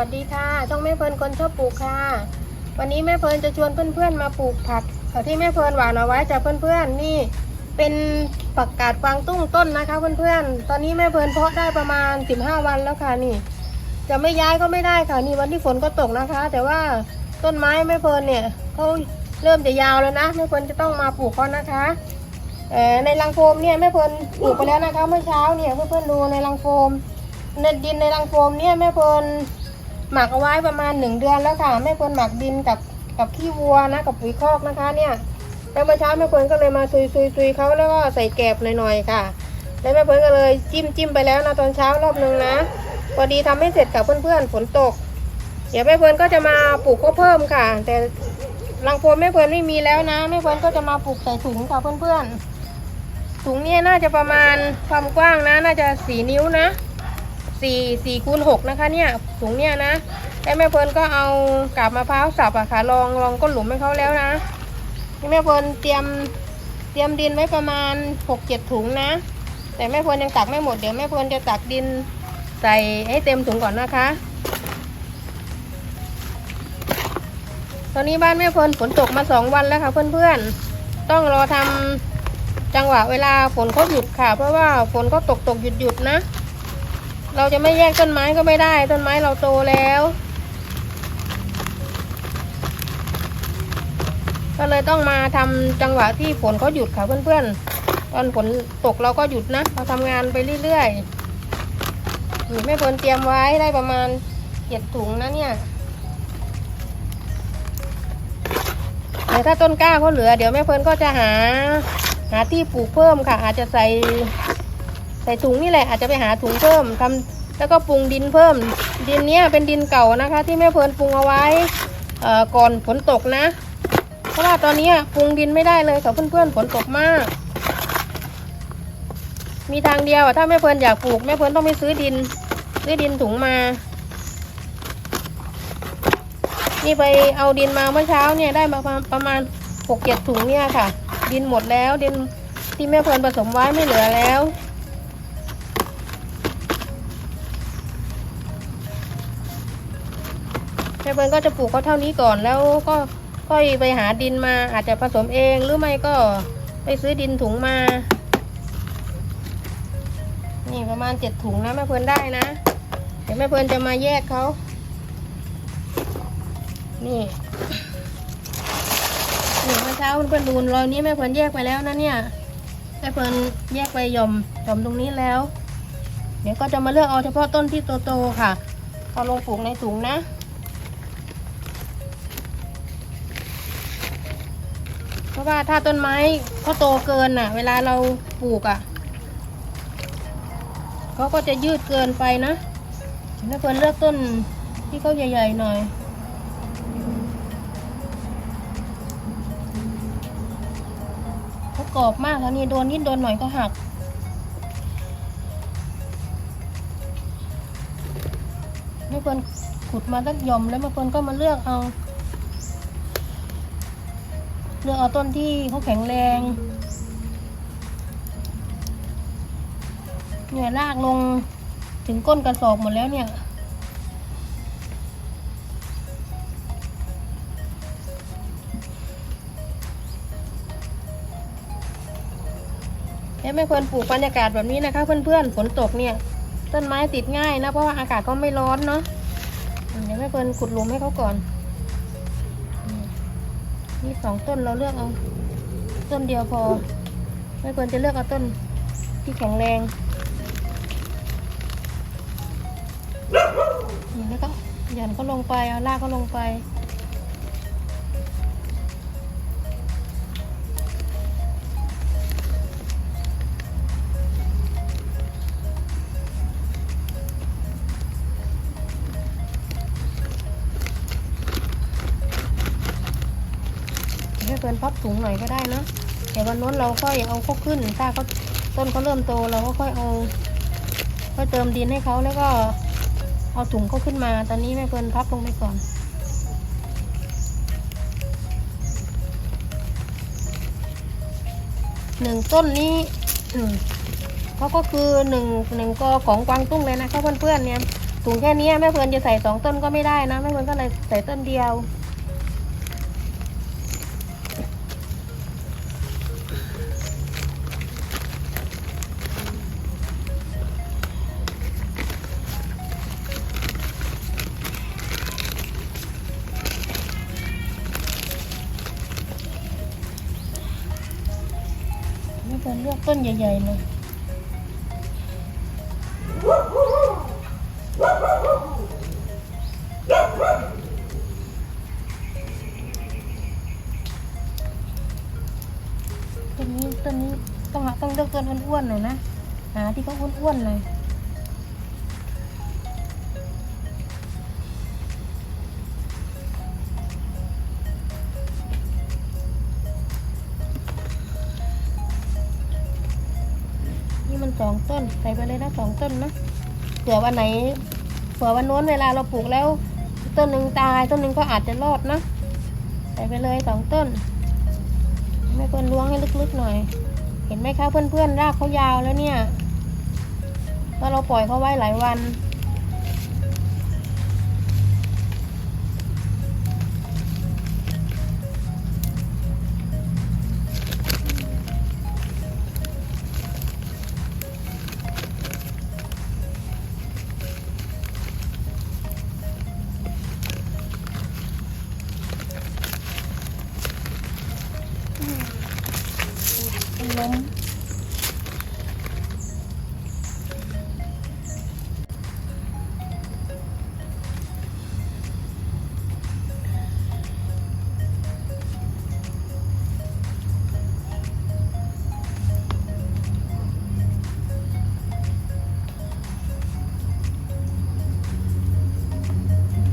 วัสดีค่ะ ช่องแม่เพลินคนชอบปลูกค่ะ วันนี้แม่เพลินจะชวนเพื่อนๆมาปลูกผักที่แม่เพลินหว่านเอาไว้จากเพื่อนๆนี่เป็นผักกาดกวางตุ้งต้นนะคะเพื่อนๆ ตอนนี้แม่เพลินเพาะได้ประมาณ 15 วันแล้วค่ะนี่ จะไม่ย้ายก็ไม่ได้ค่ะนี่วันที่ฝนก็ตกนะคะ แต่ว่าต้นไม้แม่เพลินเนี่ยเขาเริ่มจะยาวแล้วนะแม่เพลินจะต้องมาปลูกเขานะคะเอ่อในรังโฟมเนี่ยแม่เพลินปลูกไปแล้วนะคะ เมื่อเช้าเนี่ยเพื่อนๆดูในรังโฟมในดินในรังโฟมเนี่ยแม่เพลิน หมักเอาไว้ประมาณหนึ่งเดือนแล้วค่ะแม่เพลินหมักดินกับกับขี้วัวนะกับปุ๋ยคอกนะคะเนี่ยแล้วเมื่อเช้าแม่เพลินก็เลยมาซุยซุยซุยเขาแล้วก็ใส่แกบหน่อยๆค่ะ แล้วแม่เพลินก็เลยจิ้มจิ้มไปแล้วนะตอนเช้ารอบนึงนะพอดีทำให้เสร็จกับเพื่อนๆฝนตก เดี๋ยวแม่เพลินก็จะมาปลูกข้าวเพิ่มค่ะ แต่รังโฟมแม่เพลินไม่มีแล้วนะแม่เพลินก็จะมาปลูกใส่ถุงค่ะเพื่อนๆถุงเนี่ยน่าจะประมาณความกว้างนะ น่าจะสี่นิ้วนะ สี่สี่คูณหกนะคะเนี่ยถุงเนี่ยนะแล้วแม่เพลินก็เอากาบมะพร้าวสับอะค่ะลองลองก้นหลุมให้เขาแล้วนะนี่แม่เพลินเตรียมเตรียมดินไว้ประมาณหกเจ็ดถุงนะ แต่แม่เพลินยังตักไม่หมดเดี๋ยวแม่เพลินจะตักดินใส่ให้เต็มถุงก่อนนะคะตอนนี้บ้านแม่เพลินฝนตกมาสองวันแล้วค่ะเพื่อนๆ ต้องรอทำจังหวะเวลาฝนเขาหยุดค่ะ เพราะว่าฝนก็ตกตกหยุดหยุดนะ เราจะไม่แยกต้นไม้ก็ไม่ได้ ต้นไม้เราโตแล้ว ก็เลยต้องมาทำจังหวะที่ฝนเขาหยุดค่ะเพื่อนๆ ตอนฝนตกเราก็หยุดนะเราทำงานไปเรื่อยๆนี่แม่เพลินเตรียมไว้ได้ประมาณเจ็ดถุงนะเนี่ยแต่ถ้าต้นกล้าเขาเหลือ เดี๋ยวแม่เพลินก็จะหาหาที่ปลูกเพิ่มค่ะ อาจจะใส่ ส่ถุงนี่แหละอาจจะไปหาถุงเพิ่มทำแล้วก็ปรุงดินเพิ่ม ดินเนี้ยเป็นดินเก่านะคะ ที่แม่เพลินปรุงเอาไว้เอ่อก่อนฝนตกนะ เพราะว่าตอนนี้ปรุงดินไม่ได้เลยค่ะเพื่อนๆฝนตกมาก มีทางเดียวอะถ้าแม่เพลินอยากปลูกแม่เพลินต้องไปซื้อดิน ซื้อดินถุงมา นี่ไปเอาดินมาเมื่อเช้าเนี่ยได้มาประมาณประมาณหกเจ็ดถุงเนี่ยค่ะ ดินหมดแล้วดินที่แม่เพลินผสมไว้ไม่เหลือแล้ว เฟิร์นก็จะปลูกเขาเท่านี้ก่อนแล้วก็ค่อยไปหาดินมาอาจจะผสมเองหรือไม่ก็ไปซื้อดินถุงมา นี่ประมาณเจ็ดถุงนะแม่เฟิร์นได้นะ เดี๋ยวแม่เฟิร์นจะมาแยกเขา นี่นี่เมื่อเช้าเพื่อนดูรอยนี้แม่เฟิร์นแยกไปแล้วนะเนี่ย แม่เฟิร์นแยกไปย่อมย่อมตรงนี้แล้ว เดี๋ยวก็จะมาเลือกเอาเฉพาะต้นที่โตๆค่ะ เอาลงปลูกในถุงนะ ราะว่าถ้าต้นไม้เขาโตเกินน่ะ เวลาเราปลูกอะเขาก็จะยืดเกินไปนะถ้าควรเลือกต้นที่เขาใหญ่ ๆ หน่อยเขากรอบมากแล้วนี่โดนนิดโดนหน่อยก็หักไม่ควรขุดมาสักหย่อมแล้วบางคนก็มาเลือกเอา เลือเอาต้นที่เขาแข็งแรง เนี่ยลากลงถึงก้นกระสอบหมดแล้วเนี่ย แล้วไม่ควรปลูกบรรยากาศแบบนี้นะคะ เพื่อนๆ ฝนตกเนี่ย ต้นไม้ติดง่ายนะ เพราะว่าอากาศก็ไม่ร้อนเนาะเดี๋ยวแม่เพิ่นขุดหลุมให้เขาก่อน นี่สองต้นเราเลือกเอา ต้นเดียวพอ ไม่ควรจะเลือกเอาต้นที่แข็งแรงนี่แล้วก็หย่อนก็ลงไปเอาลากก็ลงไป เพื่อนพับถุงหน่อยก็ได้เนะแต่วันนู้นเราค่อยเอาเขาขึ้น ถ้าเขาต้นเขาเริ่มโตเราก็ค่อยเอาค่อยเติมดินให้เขาแล้วก็เอาถุงเขาขึ้นมา ตอนนี้แม่เพื่อนพับลงไปก่อนหนึ่งต้นนี้เขาก็คือหนึ่งหนึ่งกอของกวางตุ้งเลยนะคะเพื่อนๆเนี่ยถุงแค่นี้แม่เพลินจะใส่สองต้นก็ไม่ได้นะแม่เพลินก็เลยใส่ต้นเดียว เพลินเลือกต้นใหญ่ๆเลยต้นนี้ต้นนี้ต้องหาต้องเลือกต้นอ้วนๆหน่อยนะหาที่เขาอ้วนๆเลย ต้นใส่ไปเลยนะสองต้นนะเผื่อวันไหนเผื่อวันโน้นเวลาเราปลูกแล้ว ต้นหนึ่งตายต้นหนึ่งก็อาจจะรอดนะใส่ไปเลยสองต้นไม่ควรล้วงให้ลึกๆหน่อย เห็นไหมคะเพื่อนๆรากเขายาวแล้วเนี่ยถ้าเราปล่อยเขาไว้หลายวัน ล้ม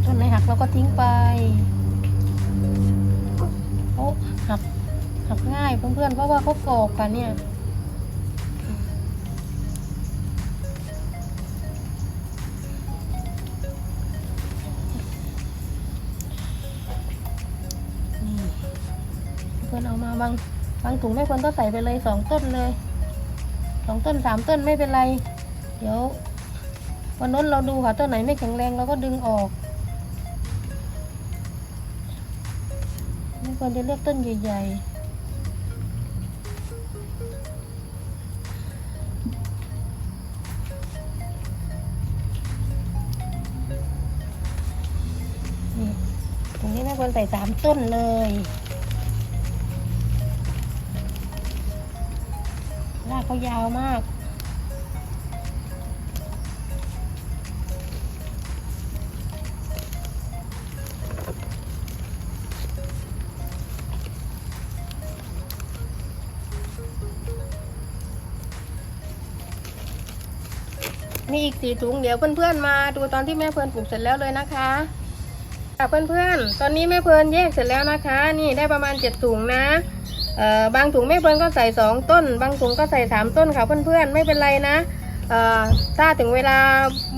ต้นไหนหักเราก็ทิ้งไปโอ้หัก หักง่ายเพื่อนๆเพราะว่าเขากรอบกันเนี่ยเพื่อนเอามาบางบางถุงไม่ควรก็ใส่ไปเลยสองต้นเลยสองต้นสามต้นไม่เป็นไร เดี๋ยววันนั้นเราดูค่ะต้นไหนไม่แข็งแรงเราก็ดึงออกไม่ควรจะเลือกต้นใหญ่ ๆ นี่ตรงนี้แม่ควรใส่สามต้นเลยรากเขายาวมากมีอีกสี่ถุงเดี๋ยวเพื่อนๆมาดูตอนที่แม่เพลินปลูกเสร็จแล้วเลยนะคะ ค่ะเพื่อนๆ ตอนนี้แม่เพลินแยกเสร็จแล้วนะคะ นี่ได้ประมาณเจ็ดถุงนะเอ่อบางถุงแม่เพลินก็ใส่สองต้น บางถุงก็ใส่สามต้นค่ะเพื่อนๆ ไม่เป็นไรนะเอ่อถ้าถึงเวลา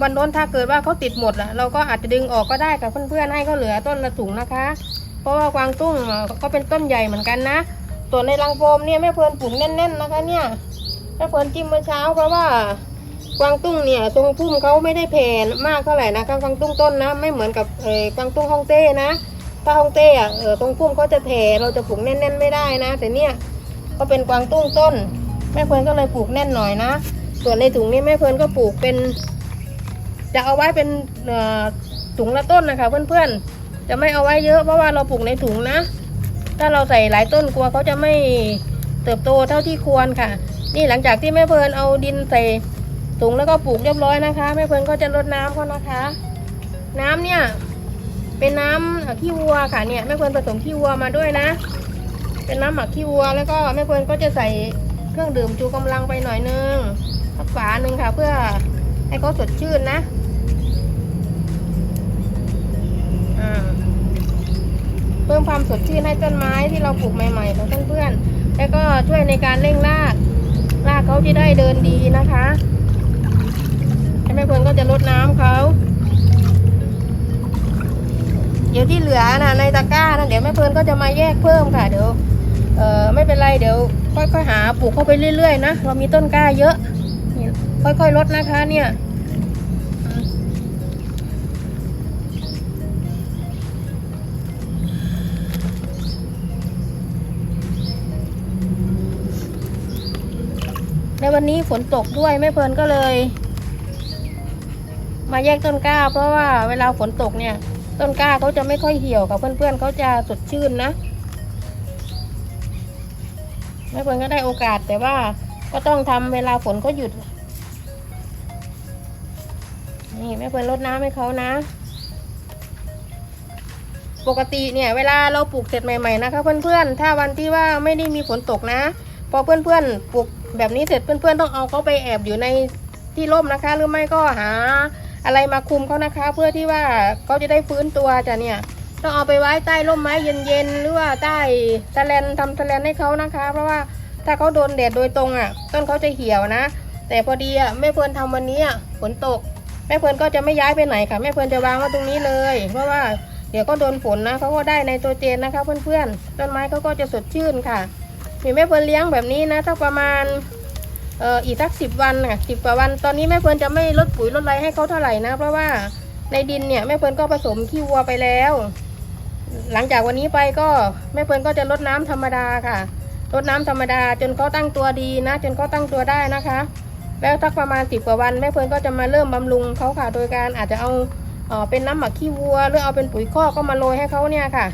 วันโน้นถ้าเกิดว่าเขาติดหมดละเราก็อาจจะดึงออกก็ได้กับเพื่อนๆ ให้เขาเหลือต้นละถุงนะคะ เพราะว่ากวางตุ้งเอ่อก็เป็นต้นใหญ่เหมือนกันนะ ส่วนในรังโฟมเนี่ยแม่เพลินปลูกแน่นๆนะคะเนี่ย แม่เพลินจิ้มเมื่อเช้าเพราะว่า กวางตุ้งเนี่ยทรงพุ่มเขาไม่ได้แผ่มากเท่าไหร่นะคะกวางตุ้งต้นนะไม่เหมือนกับเออกวางตุ้งฮ่องเต้นะถ้าฮ่องเต้อะเออตรงพุ่มเขาจะแผ่เราจะปลูกแน่นๆไม่ได้นะ แต่เนี่ยก็เป็นกวางตุ้งต้นแม่เพลินก็เลยปลูกแน่นหน่อยนะ ส่วนในถุงนี้แม่เพลินก็ปลูกเป็น จะเอาไว้เป็นถุงละต้นนะคะ เพื่อนๆ จะไม่เอาไว้เยอะเพราะว่าเราปลูกในถุงนะ ถ้าเราใส่หลายต้นกลัวเขาจะไม่เติบโตเท่าที่ควรค่ะ นี่หลังจากที่แม่เพลินเอาดินใส่ ถุงแล้วก็ปลูกเรียบร้อยนะคะแม่เพลินก็จะรดน้ำเขานะคะ น้ำเนี่ยเป็นน้ำขี้วัวค่ะเนี่ยแม่เพลินผสมขี้วัวมาด้วยนะ เป็นน้ำหมักขี้วัว แล้วก็แม่เพลินก็จะใส่เครื่องดื่มชูกำลังไปหน่อยนึงสักฝาหนึ่งค่ะ เพื่อให้เขาสดชื่นนะเพิ่มความสดชื่นให้ต้นไม้ที่เราปลูกใหม่ๆของเพื่อนๆแล้วก็ช่วยในการเร่งรากรากเขาที่ได้เดินดีนะคะ แม่เพลินก็จะลดน้ำเขา เดี๋ยวที่เหลือนะในตะกร้านะเดี๋ยวแม่เพลินก็จะมาแยกเพิ่มค่ะเดี๋ยวเออไม่เป็นไรเดี๋ยวค่อยๆหาปลูกเข้าไปเรื่อยๆนะเรามีต้นกล้าเยอะค่อยๆลดนะคะเนี่ยในวันนี้ฝนตกด้วยแม่เพลินก็เลย มาแยกต้นกล้า เพราะว่าเวลาฝนตกเนี่ย ต้นกล้าเขาจะไม่ค่อยเหี่ยวกับเพื่อนๆเขาจะสดชื่นนะแม่เพลินก็ได้โอกาสแต่ว่าก็ต้องทำเวลาฝนเขาหยุด นี่แม่เพลินรดน้ำให้เขานะ ปกติเนี่ย เวลาเราปลูกเสร็จใหม่ๆนะคะ เพื่อนๆ ถ้าวันที่ว่าไม่ได้มีฝนตกนะ พอเพื่อนๆปลูกแบบนี้เสร็จเพื่อนๆต้องเอาเขาไปแอบอยู่ในที่ร่มนะคะ หรือไม่ก็หา อะไรมาคุมเขานะคะ เพื่อที่ว่าเขาจะได้ฟื้นตัวจ้ะเนี่ยต้องเอาไปไว้ใต้ร่มไม้เย็นๆหรือว่าใต้ตะแลนทำตะแลนให้เขานะคะ เพราะว่าถ้าเขาโดนแดดโดยตรงอะ ต้นเขาจะเหี่ยวนะ แต่พอดีอะแม่เพลินทำวันนี้อะฝนตกแม่เพลินก็จะไม่ย้ายไปไหนค่ะแม่เพลินจะวางไว้ตรงนี้เลย เพราะว่าเดี๋ยวก็โดนฝนนะเขาก็ได้ในตัวเจนนะคะเพื่อนๆต้นไม้เขาก็จะสดชื่นค่ะมีแม่เพลินเลี้ยงแบบนี้นะสักประมาณ เอ่ออีกสักสิบวันค่ะสิบกว่าวัน ตอนนี้แม่เพลินจะไม่ลดปุ๋ยลดอะไรให้เขาเท่าไหร่นะ เพราะว่าในดินเนี่ยแม่เพลินก็ผสมขี้วัวไปแล้ว หลังจากวันนี้ไปก็แม่เพลินก็จะลดน้ำธรรมดาค่ะ ลดน้ำธรรมดาจนเขาตั้งตัวดีนะ จนเขาตั้งตัวได้นะคะ แล้วสักประมาณสิบกว่าวันแม่เฟิร์นก็จะมาเริ่มบำรุงเขาค่ะ โดยการอาจจะเอาเออเป็นน้ำหมักขี้วัว หรือเอาเป็นปุ๋ยคอกก็มาโรยให้เขาเนี่ยค่ะ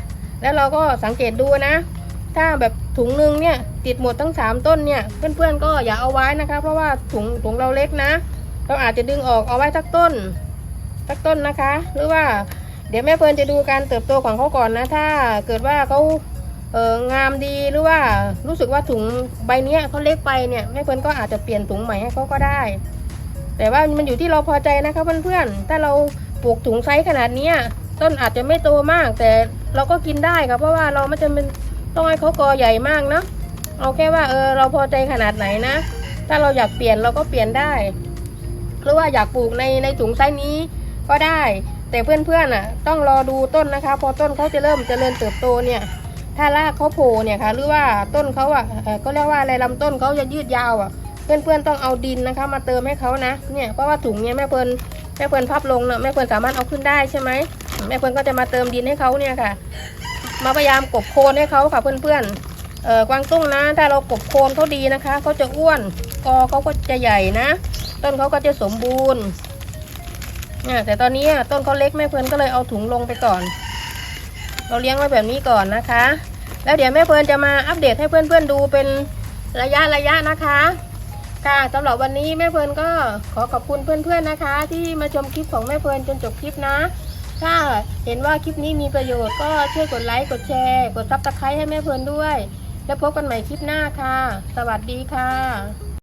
แล้วเราก็สังเกตดูนะ ถ้าแบบถุงหนึงเนี่ยติดหมดทั้งสามต้นเนี่ย เพื่อนๆก็อย่าเอาไว้นะคะ เพราะว่าถุงถุงเราเล็กนะ เราอาจจะดึงออกเอาไว้สักต้นสักต้นนะคะ หรือว่าเดี๋ยวแม่เฟินจะดูการเติบโตของเขาก่อนนะ ถ้าเกิดว่าเขาเอองามดีหรือว่ารู้สึกว่าถุงใบนี้เขาเล็กไปเนี่ยแม่เฟินก็อาจจะเปลี่ยนถุงใหม่ให้เขาก็ได้ แต่ว่ามันอยู่ที่เราพอใจนะคะเพื่อนๆถ้าเราปลูกถุงไซส์ขนาดเนี้ยต้นอาจจะไม่โตมาก แต่เราก็กินได้ครับเพราะว่าเราไม่จำเป็น ต้องให้เขากอใหญ่มากเนาะเอาแค่ว่าเออเราพอใจขนาดไหนนะ ถ้าเราอยากเปลี่ยนเราก็เปลี่ยนได้ หรือว่าอยากปลูกในในถุงไซส์นี้ก็ได้ แต่เพื่อนๆอะ ต้องรอดูต้นนะคะ พอต้นเขาจะเริ่มเจริญเติบโตเนี่ย ถ้ารากเขาโผล่เนี่ยค่ะ หรือว่าต้นเขาอะเอ่อก็เรียกว่าอะไรลำต้นเขาจะยืดยาวอะ เพื่อนๆต้องเอาดินนะคะ มาเติมให้เขานะ เนี่ยเพราะว่าถุงเนี่ยแม่เพิ่นแม่เพิ่นพับลงเนาะแม่เพิ่นสามารถเอาขึ้นได้ใช่ไหมแม่เพิ่นก็จะมาเติมดินให้เขาเนี่ยค่ะ มาพยายามกบโคนให้เขาค่ะเพื่อนๆเอ่อกวางตุ้งนะ ถ้าเรากบโคนเขาดีนะคะเขาจะอ้วนกอเขาก็จะใหญ่นะ ต้นเขาก็จะสมบูรณ์เนี่ยแต่ตอนนี้ต้นเขาเล็กแม่เพิ่นก็เลยเอาถุงลงไปก่อน เราเลี้ยงไว้แบบนี้ก่อนนะคะ แล้วเดี๋ยวแม่เพิ่นจะมาอัปเดตให้เพื่อนๆดูเป็นระยะระยะนะคะ ค่ะสำหรับวันนี้แม่เพลินก็ขอขอบคุณเพื่อนๆนะคะ ที่มาชมคลิปของแม่เพลินจนจบคลิปนะ ถ้าเห็นว่าคลิปนี้มีประโยชน์ก็ช่วยกดไลค์กดแชร์ กดซับสไครต์ให้แม่เพลินด้วย แล้วพบกันใหม่คลิปหน้าค่ะ สวัสดีค่ะ